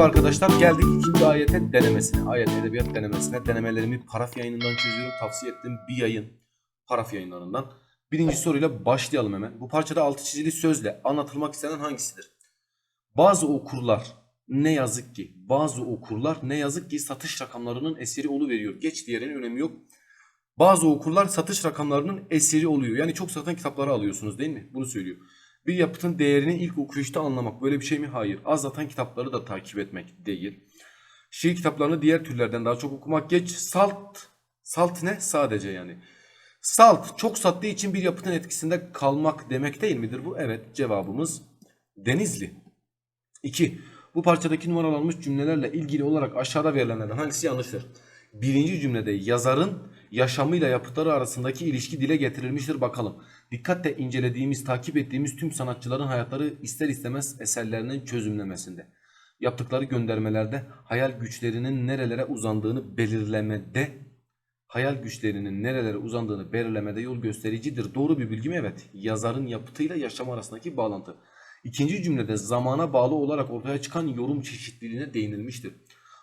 Merhaba arkadaşlar. Geldik ikinci ayete denemesine. Ayet edebiyat denemesine. Denemelerimi Paraf yayınından çözüyorum. Tavsiye ettiğim bir yayın. Paraf yayınlarından. Birinci soruyla başlayalım hemen. Bu parçada altı çizili sözle anlatılmak istenen hangisidir? Bazı okurlar ne yazık ki bazı okurlar ne yazık ki satış rakamlarının eseri veriyor. Geç diğerinin önemi yok. Bazı okurlar satış rakamlarının eseri oluyor. Yani çok satan kitapları alıyorsunuz değil mi? Bunu söylüyor. Bir yapıtın değerini ilk okuyuşta anlamak böyle bir şey mi? Hayır. Az satan kitapları da takip etmek değil. Şiir kitaplarını diğer türlerden daha çok okumak geç. Salt. Salt ne? Sadece yani. Salt çok sattığı için bir yapıtın etkisinde kalmak demek değil midir bu? Evet cevabımız Denizli. 2. Bu parçadaki numaralanmış cümlelerle ilgili olarak aşağıda verilenlerden hangisi yanlıştır? Birinci cümlede yazarın yaşamıyla yapıtları arasındaki ilişki dile getirilmiştir bakalım. Dikkatle incelediğimiz, takip ettiğimiz tüm sanatçıların hayatları ister istemez eserlerinin çözümlemesinde. Yaptıkları göndermelerde hayal güçlerinin nerelere uzandığını belirlemede hayal güçlerinin nerelere uzandığını belirlemede yol göstericidir. Doğru bir bilgi mi? Evet. Yazarın yapıtıyla yaşam arasındaki bağlantı. İkinci cümlede zamana bağlı olarak ortaya çıkan yorum çeşitliliğine değinilmiştir.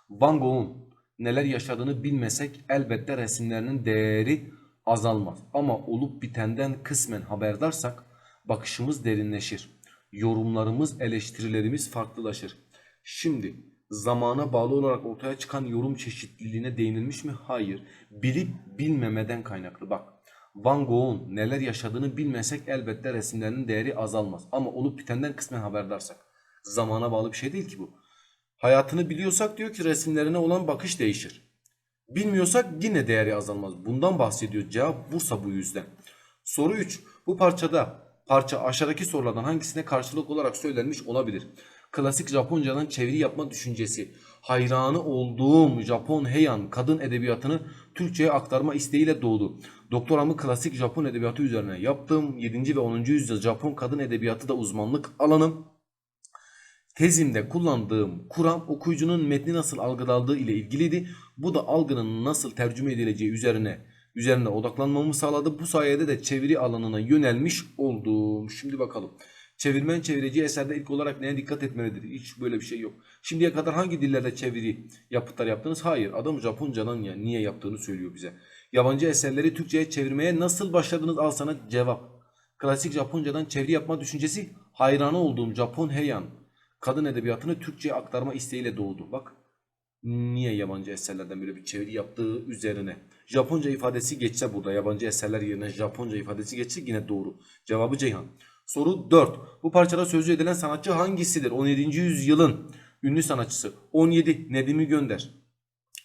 Van Gogh'un neler yaşadığını bilmesek elbette resimlerinin değeri azalmaz. Ama olup bitenden kısmen haberdarsak bakışımız derinleşir. Yorumlarımız, eleştirilerimiz farklılaşır. Şimdi zamana bağlı olarak ortaya çıkan yorum çeşitliliğine değinilmiş mi? Hayır. Bilip bilmemeden kaynaklı. Bak Van Gogh'un neler yaşadığını bilmesek elbette resimlerinin değeri azalmaz. Ama olup bitenden kısmen haberdarsak. Zamana bağlı bir şey değil ki bu. Hayatını biliyorsak diyor ki resimlerine olan bakış değişir. Bilmiyorsak yine değeri azalmaz. Bundan bahsediyor. Cevap Bursa bu yüzden. Soru 3. Bu parçada parça aşağıdaki sorulardan hangisine karşılık olarak söylenmiş olabilir? Klasik Japoncadan çeviri yapma düşüncesi. Hayranı olduğum Japon Heian kadın edebiyatını Türkçe'ye aktarma isteğiyle doğdu. Doktoramı klasik Japon edebiyatı üzerine yaptım. 7. ve 10. yüzyıl Japon kadın edebiyatı da uzmanlık alanım. Tezimde kullandığım kuram okuyucunun metni nasıl algıladığı ile ilgiliydi. Bu da algının nasıl tercüme edileceği üzerine üzerine odaklanmamı sağladı. Bu sayede de çeviri alanına yönelmiş oldum. Şimdi bakalım. Çevirmen çevireceği eserde ilk olarak neye dikkat etmelidir? Hiç böyle bir şey yok. Şimdiye kadar hangi dillerde çeviri yapıtlar yaptınız? Hayır. Adam Japoncadan ya niye yaptığını söylüyor bize. Yabancı eserleri Türkçe'ye çevirmeye nasıl başladınız? Al sana cevap. Klasik Japoncadan çeviri yapma düşüncesi hayranı olduğum Japon Heian kadın edebiyatını Türkçe'ye aktarma isteğiyle doğdu. Bak niye yabancı eserlerden böyle bir çeviri yaptığı üzerine. Japonca ifadesi geçse burada yabancı eserler yerine Japonca ifadesi geçse yine doğru. Cevabı Ceyhan. Soru 4. Bu parçada sözü edilen sanatçı hangisidir? 17. yüzyılın ünlü sanatçısı. 17. Nedim'i gönder.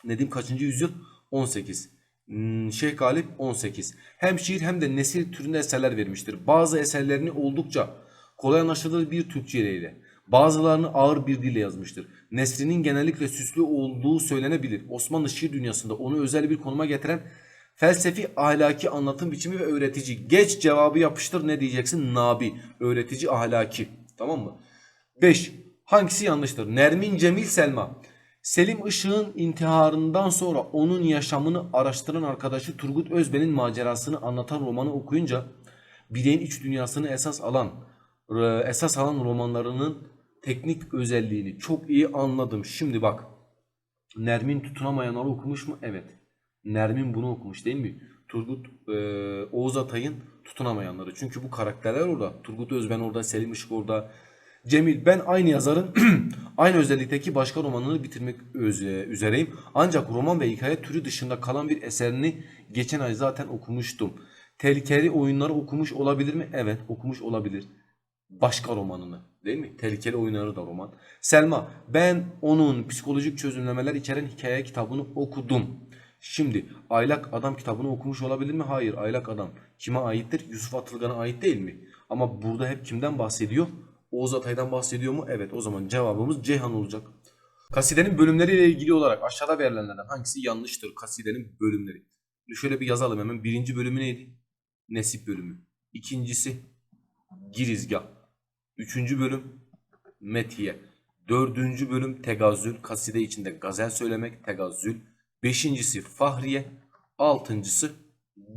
Nedim kaçıncı yüzyıl? 18. Hmm, Şeyh Galip 18. Hem şiir hem de nesil türünde eserler vermiştir. Bazı eserlerini oldukça kolay anlaşılır bir Türkçe ile Bazılarını ağır bir dille yazmıştır. Nesrinin genellikle süslü olduğu söylenebilir. Osmanlı şiir dünyasında onu özel bir konuma getiren felsefi ahlaki anlatım biçimi ve öğretici. Geç cevabı yapıştır ne diyeceksin? Nabi. Öğretici ahlaki. Tamam mı? 5. Hangisi yanlıştır? Nermin Cemil Selma. Selim Işık'ın intiharından sonra onun yaşamını araştıran arkadaşı Turgut Özben'in macerasını anlatan romanı okuyunca bireyin iç dünyasını esas alan esas alan romanlarının teknik özelliğini çok iyi anladım. Şimdi bak. Nermin tutunamayanları okumuş mu? Evet. Nermin bunu okumuş değil mi? Turgut e, Oğuz Atay'ın tutunamayanları. Çünkü bu karakterler orada. Turgut Özben orada, Selim Işık orada. Cemil ben aynı yazarın aynı özellikteki başka romanını bitirmek üzereyim. Ancak roman ve hikaye türü dışında kalan bir eserini geçen ay zaten okumuştum. Tehlikeli oyunları okumuş olabilir mi? Evet okumuş olabilir başka romanını değil mi? Tehlikeli oyunları da roman. Selma ben onun psikolojik çözümlemeler içeren hikaye kitabını okudum. Şimdi Aylak Adam kitabını okumuş olabilir mi? Hayır. Aylak Adam kime aittir? Yusuf Atılgan'a ait değil mi? Ama burada hep kimden bahsediyor? Oğuz Atay'dan bahsediyor mu? Evet o zaman cevabımız Ceyhan olacak. Kasidenin bölümleriyle ilgili olarak aşağıda verilenlerden hangisi yanlıştır? Kasidenin bölümleri. Şöyle bir yazalım hemen. Birinci bölümü neydi? Nesip bölümü. İkincisi girizgah. Üçüncü bölüm metiye. Dördüncü bölüm tegazzül. Kaside içinde gazel söylemek tegazzül. Beşincisi fahriye. Altıncısı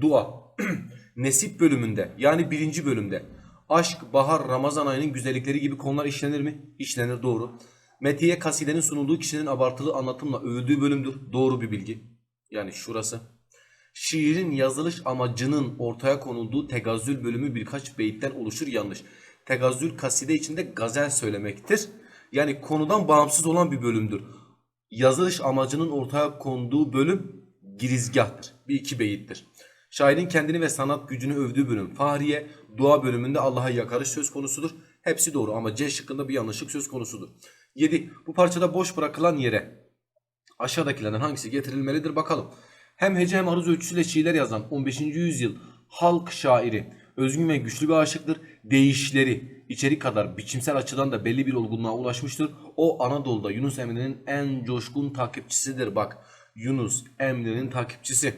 dua. Nesip bölümünde yani birinci bölümde aşk, bahar, Ramazan ayının güzellikleri gibi konular işlenir mi? İşlenir doğru. Metiye kasidenin sunulduğu kişinin abartılı anlatımla övüldüğü bölümdür. Doğru bir bilgi. Yani şurası. Şiirin yazılış amacının ortaya konulduğu tegazzül bölümü birkaç beyitten oluşur yanlış. Tegazzül kaside içinde gazel söylemektir. Yani konudan bağımsız olan bir bölümdür. Yazılış amacının ortaya konduğu bölüm girizgahtır. Bir iki beyittir. Şairin kendini ve sanat gücünü övdüğü bölüm Fahriye, dua bölümünde Allah'a yakarış söz konusudur. Hepsi doğru ama C şıkkında bir yanlışlık söz konusudur. 7. Bu parçada boş bırakılan yere aşağıdakilerden hangisi getirilmelidir bakalım. Hem hece hem aruz ölçüsüyle şiirler yazan 15. yüzyıl halk şairi özgün ve güçlü bir aşıktır. Değişleri içerik kadar biçimsel açıdan da belli bir olgunluğa ulaşmıştır. O Anadolu'da Yunus Emre'nin en coşkun takipçisidir. Bak Yunus Emre'nin takipçisi.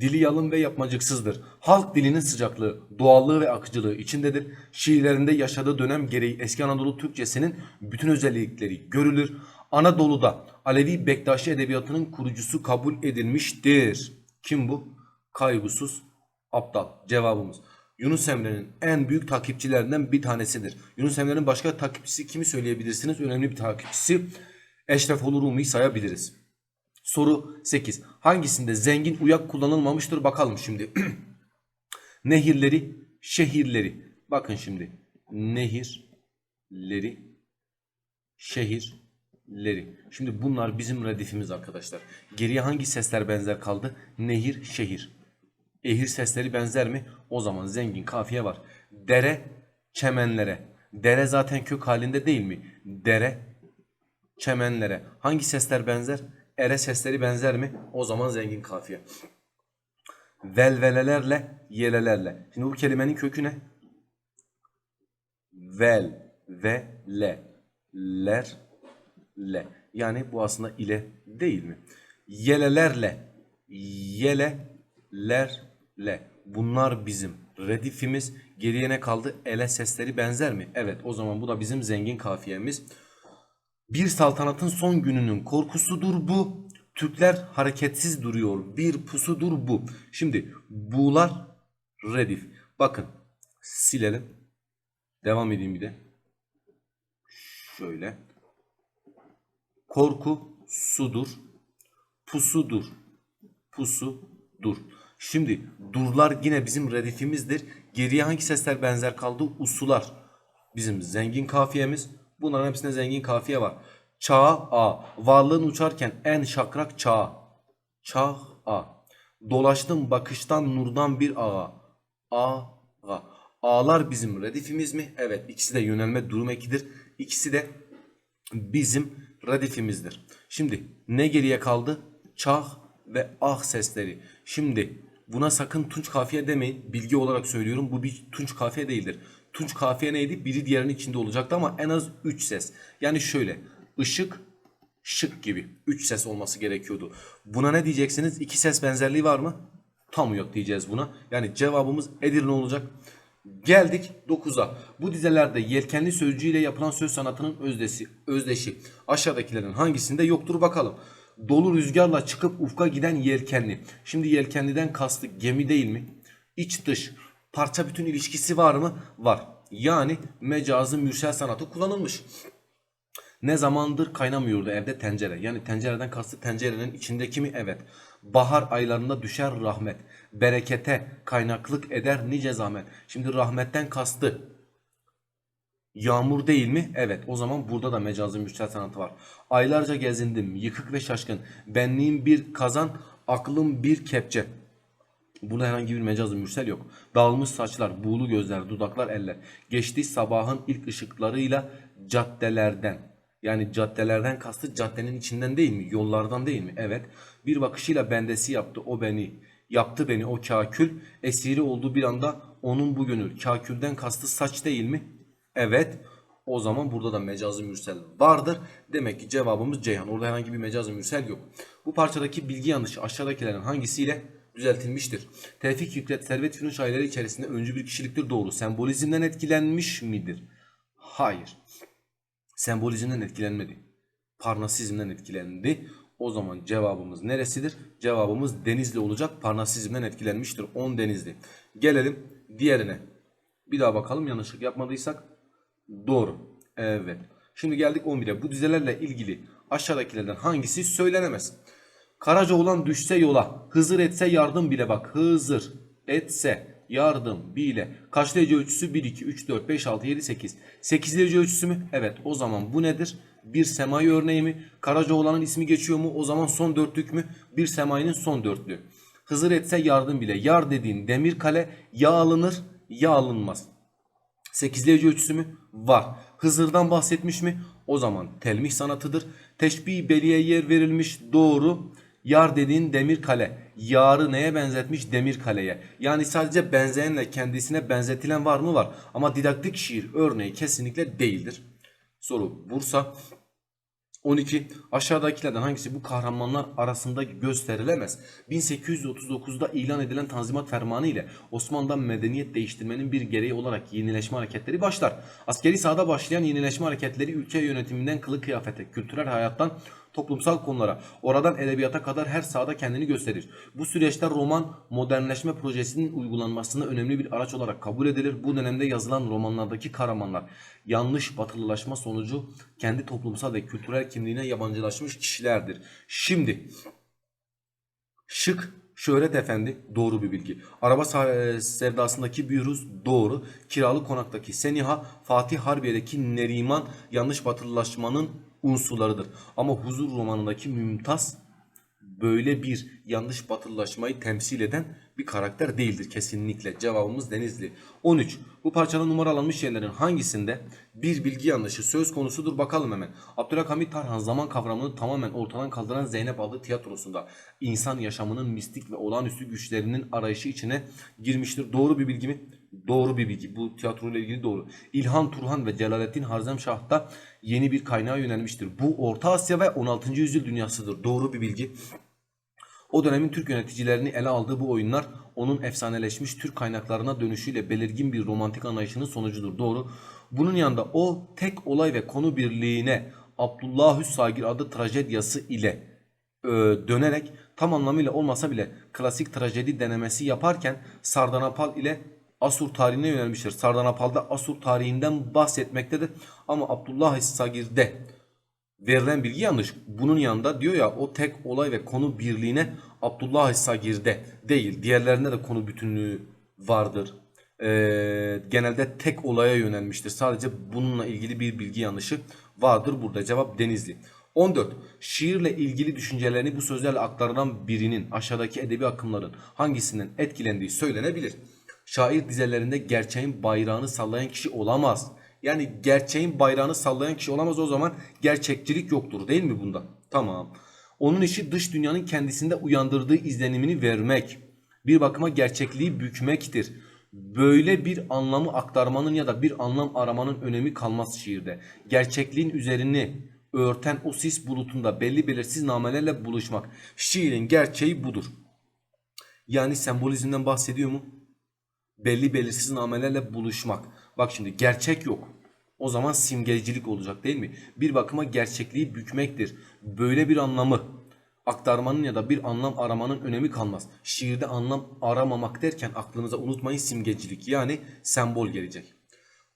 Dili yalın ve yapmacıksızdır. Halk dilinin sıcaklığı, doğallığı ve akıcılığı içindedir. Şiirlerinde yaşadığı dönem gereği eski Anadolu Türkçesinin bütün özellikleri görülür. Anadolu'da Alevi Bektaşi edebiyatının kurucusu kabul edilmiştir. Kim bu? Kaygısız aptal. Cevabımız. Yunus Emre'nin en büyük takipçilerinden bir tanesidir. Yunus Emre'nin başka takipçisi kimi söyleyebilirsiniz? Önemli bir takipçisi Eşref Olur sayabiliriz. Soru 8. Hangisinde zengin uyak kullanılmamıştır bakalım şimdi. Nehirleri, şehirleri. Bakın şimdi. Nehirleri, şehirleri. Şimdi bunlar bizim redifimiz arkadaşlar. Geriye hangi sesler benzer kaldı? Nehir, şehir. Ehir sesleri benzer mi? O zaman zengin kafiye var. Dere, çemenlere. Dere zaten kök halinde değil mi? Dere, çemenlere. Hangi sesler benzer? Ere sesleri benzer mi? O zaman zengin kafiye. Velvelelerle, yelelerle. Şimdi bu kelimenin kökü ne? Vel, ve, le. Ler, le. Yani bu aslında ile değil mi? Yelelerle, yelelerle. Bunlar bizim redifimiz. Geriye ne kaldı? Ele sesleri benzer mi? Evet o zaman bu da bizim zengin kafiyemiz. Bir saltanatın son gününün korkusudur bu. Türkler hareketsiz duruyor. Bir pusudur bu. Şimdi buğular redif. Bakın silelim. Devam edeyim bir de. Şöyle. Korku sudur. Pusudur. Pusudur. Şimdi durlar yine bizim redifimizdir. Geriye hangi sesler benzer kaldı? Usular. Bizim zengin kafiyemiz. Bunların hepsinde zengin kafiye var. Çağ a. Varlığın uçarken en şakrak çağ. Çağ a. Dolaştım bakıştan nurdan bir ağa. A a. A'lar bizim redifimiz mi? Evet. ikisi de yönelme durum ekidir. İkisi de bizim redifimizdir. Şimdi ne geriye kaldı? Çağ ve ah sesleri. Şimdi buna sakın tunç kafiye demeyin. Bilgi olarak söylüyorum. Bu bir tunç kafiye değildir. Tunç kafiye neydi? Biri diğerinin içinde olacaktı ama en az 3 ses. Yani şöyle ışık şık gibi 3 ses olması gerekiyordu. Buna ne diyeceksiniz? 2 ses benzerliği var mı? Tam yok diyeceğiz buna. Yani cevabımız Edirne olacak. Geldik 9'a. Bu dizelerde yelkenli sözcüğüyle yapılan söz sanatının özdesi, özdeşi aşağıdakilerin hangisinde yoktur bakalım. Dolu rüzgarla çıkıp ufka giden yelkenli. Şimdi yelkenliden kastı gemi değil mi? İç dış parça bütün ilişkisi var mı? Var. Yani mecazı mürsel sanatı kullanılmış. Ne zamandır kaynamıyordu evde tencere. Yani tencereden kastı tencerenin içindeki mi? Evet. Bahar aylarında düşer rahmet. Berekete kaynaklık eder nice zahmet. Şimdi rahmetten kastı Yağmur değil mi? Evet. O zaman burada da mecazı mürsel sanatı var. Aylarca gezindim. Yıkık ve şaşkın. Benliğim bir kazan. Aklım bir kepçe. Burada herhangi bir mecazı mürsel yok. Dağılmış saçlar, buğulu gözler, dudaklar, eller. Geçti sabahın ilk ışıklarıyla caddelerden. Yani caddelerden kastı caddenin içinden değil mi? Yollardan değil mi? Evet. Bir bakışıyla bendesi yaptı o beni. Yaptı beni o kakül. Esiri olduğu bir anda onun bu gönül. Kakülden kastı saç değil mi? Evet. O zaman burada da mecazı mürsel vardır. Demek ki cevabımız Ceyhan. Orada herhangi bir mecazı mürsel yok. Bu parçadaki bilgi yanlışı aşağıdakilerin hangisiyle düzeltilmiştir? Tevfik Fikret Servet Fünun şairleri içerisinde öncü bir kişiliktir doğru. Sembolizmden etkilenmiş midir? Hayır. Sembolizmden etkilenmedi. Parnasizmden etkilendi. O zaman cevabımız neresidir? Cevabımız Denizli olacak. Parnasizmden etkilenmiştir. 10 Denizli. Gelelim diğerine. Bir daha bakalım yanlışlık yapmadıysak. Doğru. Evet. Şimdi geldik 11'e. Bu dizelerle ilgili aşağıdakilerden hangisi söylenemez? Karaca olan düşse yola, Hızır etse yardım bile bak. Hızır etse yardım bile. Kaç derece ölçüsü? 1, 2, 3, 4, 5, 6, 7, 8. 8 derece ölçüsü mü? Evet. O zaman bu nedir? Bir semai örneği mi? Karaca olanın ismi geçiyor mu? O zaman son dörtlük mü? Bir semainin son dörtlüğü. Hızır etse yardım bile. Yar dediğin demir kale ya alınır ya alınmaz. 8 derece ölçüsü mü? Var. Hızır'dan bahsetmiş mi? O zaman telmih sanatıdır. Teşbih beliye yer verilmiş. Doğru. Yar dediğin demir kale. Yarı neye benzetmiş? Demir kaleye. Yani sadece benzeyenle kendisine benzetilen var mı? Var. Ama didaktik şiir örneği kesinlikle değildir. Soru Bursa. 12. Aşağıdakilerden hangisi bu kahramanlar arasında gösterilemez? 1839'da ilan edilen Tanzimat Fermanı ile Osmanlı'dan medeniyet değiştirmenin bir gereği olarak yenileşme hareketleri başlar. Askeri sahada başlayan yenileşme hareketleri ülke yönetiminden kılık kıyafete, kültürel hayattan toplumsal konulara, oradan edebiyata kadar her sahada kendini gösterir. Bu süreçte roman modernleşme projesinin uygulanmasında önemli bir araç olarak kabul edilir. Bu dönemde yazılan romanlardaki kahramanlar yanlış batılılaşma sonucu kendi toplumsal ve kültürel kimliğine yabancılaşmış kişilerdir. Şimdi Şık Şöhret Efendi doğru bir bilgi. Araba e, sevdasındaki Büruz doğru. Kiralı konaktaki Seniha, Fatih Harbiye'deki Neriman yanlış batılılaşmanın unsurlarıdır. Ama Huzur romanındaki Mümtaz böyle bir yanlış batılılaşmayı temsil eden bir karakter değildir kesinlikle. Cevabımız Denizli. 13. Bu parçada numaralanmış yerlerin hangisinde bir bilgi yanlışı söz konusudur bakalım hemen. Abdülhamit Tarhan zaman kavramını tamamen ortadan kaldıran Zeynep adlı tiyatrosunda insan yaşamının mistik ve olağanüstü güçlerinin arayışı içine girmiştir. Doğru bir bilgi mi? Doğru bir bilgi. Bu tiyatro ile ilgili doğru. İlhan Turhan ve Celalettin Harzemşah da yeni bir kaynağa yönelmiştir. Bu Orta Asya ve 16. yüzyıl dünyasıdır. Doğru bir bilgi. O dönemin Türk yöneticilerini ele aldığı bu oyunlar onun efsaneleşmiş Türk kaynaklarına dönüşüyle belirgin bir romantik anlayışının sonucudur. Doğru. Bunun yanında o tek olay ve konu birliğine Abdullahü Sagir adı trajedyası ile e, dönerek tam anlamıyla olmasa bile klasik trajedi denemesi yaparken Sardanapal ile Asur tarihine yönelmiştir. Sardanapal'da Asur tarihinden bahsetmektedir. Ama Abdullah Sagir'de verilen bilgi yanlış. Bunun yanında diyor ya o tek olay ve konu birliğine Abdullah Sagir'de değil. Diğerlerinde de konu bütünlüğü vardır. Ee, genelde tek olaya yönelmiştir. Sadece bununla ilgili bir bilgi yanlışı vardır burada. Cevap Denizli. 14. Şiirle ilgili düşüncelerini bu sözlerle aktarılan birinin aşağıdaki edebi akımların hangisinden etkilendiği söylenebilir. Şair dizelerinde gerçeğin bayrağını sallayan kişi olamaz. Yani gerçeğin bayrağını sallayan kişi olamaz o zaman gerçekçilik yoktur değil mi bunda? Tamam. Onun işi dış dünyanın kendisinde uyandırdığı izlenimini vermek. Bir bakıma gerçekliği bükmektir. Böyle bir anlamı aktarmanın ya da bir anlam aramanın önemi kalmaz şiirde. Gerçekliğin üzerini örten o sis bulutunda belli belirsiz namelerle buluşmak. Şiirin gerçeği budur. Yani sembolizmden bahsediyor mu? Belli belirsiz namelerle buluşmak. Bak şimdi gerçek yok. O zaman simgecilik olacak değil mi? Bir bakıma gerçekliği bükmektir. Böyle bir anlamı aktarmanın ya da bir anlam aramanın önemi kalmaz. Şiirde anlam aramamak derken aklınıza unutmayın simgecilik yani sembol gelecek.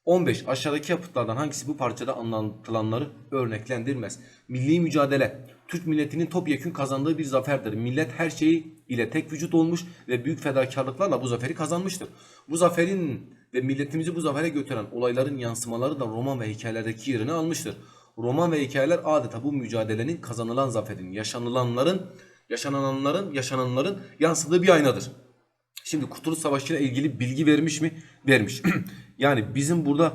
15. Aşağıdaki yapıtlardan hangisi bu parçada anlatılanları örneklendirmez? Milli mücadele. Türk milletinin topyekün kazandığı bir zaferdir. Millet her şeyi ile tek vücut olmuş ve büyük fedakarlıklarla bu zaferi kazanmıştır. Bu zaferin ve milletimizi bu zafere götüren olayların yansımaları da roman ve hikayelerdeki yerini almıştır. Roman ve hikayeler adeta bu mücadelenin kazanılan zaferin, yaşanılanların, yaşananların, yaşananların yansıdığı bir aynadır. Şimdi Kurtuluş Savaşı ile ilgili bilgi vermiş mi? Vermiş. yani bizim burada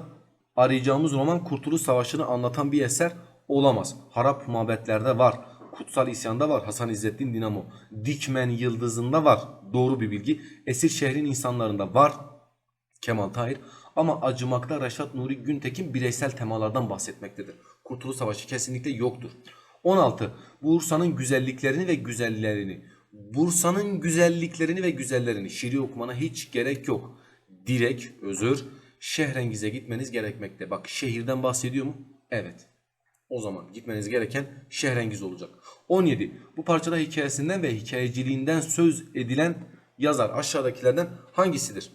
arayacağımız roman Kurtuluş Savaşı'nı anlatan bir eser olamaz. Harap mabetlerde var. Kutsal İsyan'da var. Hasan İzzettin Dinamo. Dikmen Yıldızı'nda var. Doğru bir bilgi. Esir şehrin insanlarında var. Kemal Tahir. Ama acımakta Reşat Nuri Güntekin bireysel temalardan bahsetmektedir. Kurtuluş Savaşı kesinlikle yoktur. 16. Bursa'nın güzelliklerini ve güzellerini. Bursa'nın güzelliklerini ve güzellerini şiiri okumana hiç gerek yok. Direkt özür Şehrengiz'e gitmeniz gerekmekte. Bak şehirden bahsediyor mu? Evet. O zaman gitmeniz gereken Şehrengiz olacak. 17. Bu parçada hikayesinden ve hikayeciliğinden söz edilen yazar aşağıdakilerden hangisidir?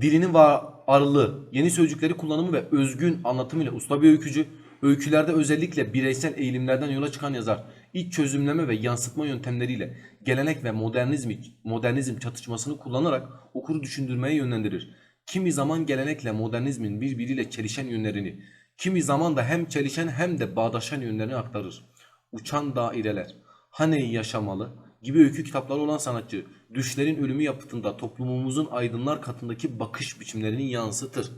Dilinin var, arılı, yeni sözcükleri kullanımı ve özgün anlatımıyla usta bir öykücü, öykülerde özellikle bireysel eğilimlerden yola çıkan yazar, iç çözümleme ve yansıtma yöntemleriyle gelenek ve modernizm, modernizm çatışmasını kullanarak okuru düşündürmeye yönlendirir. Kimi zaman gelenekle modernizmin birbiriyle çelişen yönlerini, kimi zaman da hem çelişen hem de bağdaşan yönlerini aktarır. Uçan daireler, Hani yaşamalı gibi öykü kitapları olan sanatçı, düşlerin ölümü yapıtında toplumumuzun aydınlar katındaki bakış biçimlerini yansıtır.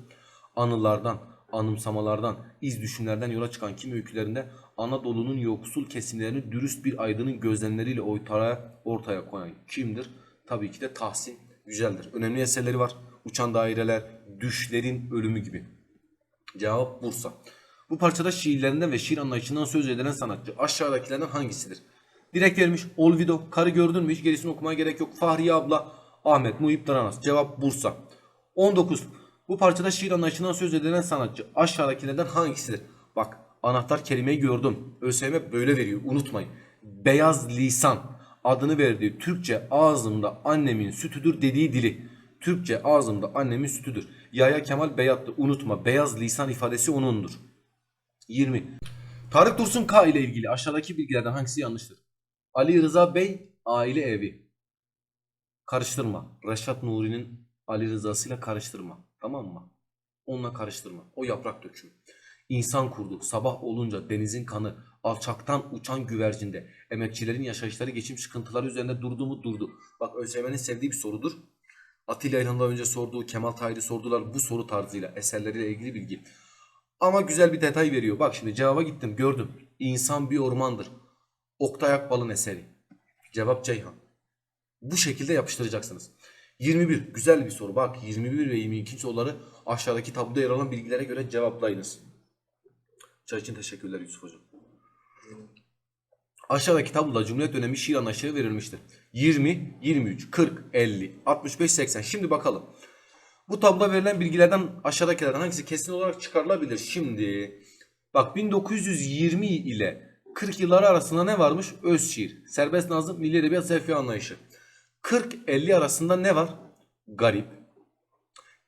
Anılardan, anımsamalardan, iz düşümlerden yola çıkan kimi öykülerinde Anadolu'nun yoksul kesimlerini dürüst bir aydının gözlemleriyle ortaya, ortaya koyan kimdir? Tabii ki de Tahsin Yücel'dir. Önemli eserleri var. Uçan Daireler, Düşlerin Ölümü gibi. Cevap Bursa. Bu parçada şiirlerinden ve şiir anlayışından söz edilen sanatçı aşağıdakilerden hangisidir? Direkt vermiş. Olvido. Karı gördün mü? Hiç gerisini okumaya gerek yok. Fahriye abla. Ahmet Muhip Daranas. Cevap Bursa. 19. Bu parçada şiir anlayışından söz edilen sanatçı aşağıdakilerden hangisidir? Bak anahtar kelimeyi gördüm. ÖSYM böyle veriyor. Unutmayın. Beyaz lisan adını verdiği Türkçe ağzımda annemin sütüdür dediği dili. Türkçe ağzımda annemin sütüdür. Yahya Kemal Beyatlı unutma. Beyaz lisan ifadesi onundur. 20. Tarık Dursun K ile ilgili aşağıdaki bilgilerden hangisi yanlıştır? Ali Rıza Bey aile evi. Karıştırma. Reşat Nuri'nin Ali Rıza'sıyla karıştırma. Tamam mı? Onunla karıştırma. O yaprak dökümü. İnsan kurdu. Sabah olunca denizin kanı. Alçaktan uçan güvercinde. Emekçilerin yaşayışları geçim sıkıntıları üzerinde durdu mu durdu. Bak ÖSYM'nin sevdiği bir sorudur. Atilla İlhan'dan önce sorduğu Kemal Tahir'i sordular bu soru tarzıyla eserleriyle ilgili bilgi. Ama güzel bir detay veriyor. Bak şimdi cevaba gittim gördüm. İnsan bir ormandır. Oktay Akbal'ın eseri. Cevap Ceyhan. Bu şekilde yapıştıracaksınız. 21. Güzel bir soru. Bak 21 ve 22 soruları aşağıdaki tabloda yer alan bilgilere göre cevaplayınız. Çay için teşekkürler Yusuf Hocam. Aşağıdaki tabloda Cumhuriyet dönemi şiir anlayışları verilmiştir. 20, 23, 40, 50, 65, 80. Şimdi bakalım. Bu tabloda verilen bilgilerden aşağıdakilerden hangisi kesin olarak çıkarılabilir? Şimdi bak 1920 ile 40 yılları arasında ne varmış? Öz şiir, serbest nazım, milli edebiyat, zevk anlayışı. 40-50 arasında ne var? Garip.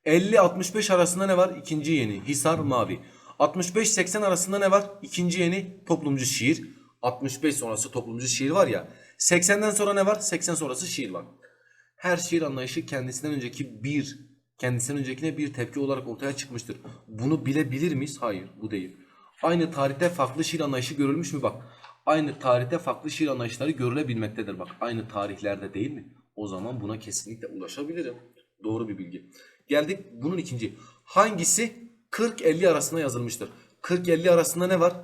50-65 arasında ne var? İkinci yeni, Hisar Mavi. 65-80 arasında ne var? İkinci yeni, toplumcu şiir. 65 sonrası toplumcu şiir var ya. 80'den sonra ne var? 80 sonrası şiir var. Her şiir anlayışı kendisinden önceki bir, kendisinden öncekine bir tepki olarak ortaya çıkmıştır. Bunu bilebilir miyiz? Hayır, bu değil. Aynı tarihte farklı şiir anlayışı görülmüş mü bak? Aynı tarihte farklı şiir anlayışları görülebilmektedir bak. Aynı tarihlerde değil mi? O zaman buna kesinlikle ulaşabilirim. Doğru bir bilgi. Geldik bunun ikinci. Hangisi 40-50 arasında yazılmıştır? 40-50 arasında ne var?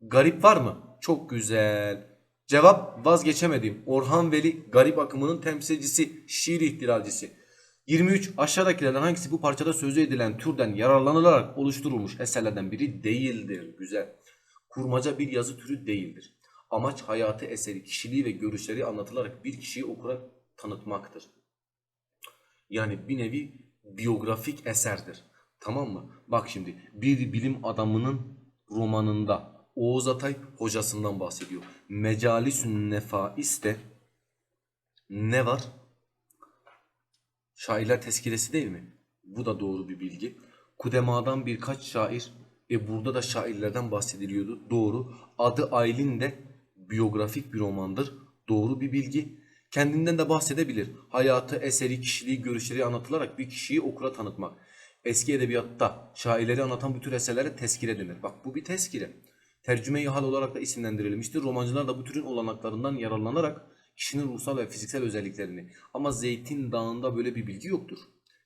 Garip var mı? Çok güzel. Cevap vazgeçemediğim Orhan Veli garip akımının temsilcisi, şiir ihtiralcisi. 23 aşağıdakilerden hangisi bu parçada sözü edilen türden yararlanılarak oluşturulmuş eserlerden biri değildir? Güzel. Kurmaca bir yazı türü değildir. Amaç hayatı eseri, kişiliği ve görüşleri anlatılarak bir kişiyi okura tanıtmaktır. Yani bir nevi biyografik eserdir. Tamam mı? Bak şimdi bir bilim adamının romanında Oğuz Atay hocasından bahsediyor. Mecalisün Nefais'te ne var? Şairler tezkiresi değil mi? Bu da doğru bir bilgi. Kudema'dan birkaç şair e burada da şairlerden bahsediliyordu. Doğru. Adı Aylin de biyografik bir romandır. Doğru bir bilgi. Kendinden de bahsedebilir. Hayatı, eseri, kişiliği, görüşleri anlatılarak bir kişiyi okura tanıtmak. Eski edebiyatta şairleri anlatan bu tür eserlere tezkire denir. Bak bu bir tezkire. Tercüme-i hal olarak da isimlendirilmiştir. Romancılar da bu türün olanaklarından yararlanarak kişinin ruhsal ve fiziksel özelliklerini ama Zeytin Dağı'nda böyle bir bilgi yoktur.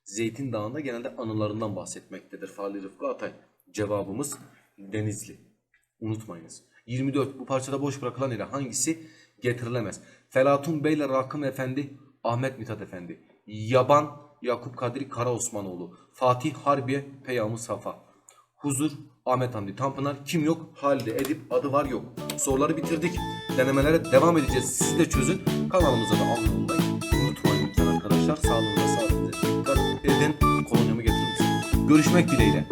Zeytin Dağı'nda genelde anılarından bahsetmektedir. Fahri Rıfkı Atay. Cevabımız Denizli. Unutmayınız. 24. Bu parçada boş bırakılan ile hangisi getirilemez? Felatun Bey ile Rakım Efendi, Ahmet Mithat Efendi. Yaban, Yakup Kadri Karaosmanoğlu. Fatih Harbiye, Peyami Safa. Huzur, Ahmet Hamdi Tanpınar. Kim yok? Halide Edip adı var yok. Soruları bitirdik. Denemelere devam edeceğiz. Siz de çözün. Kanalımıza da abone unutmayın lütfen arkadaşlar. Sağlığınıza sağlığınıza dikkat edin. Kolonyamı getirir misin? Görüşmek dileğiyle.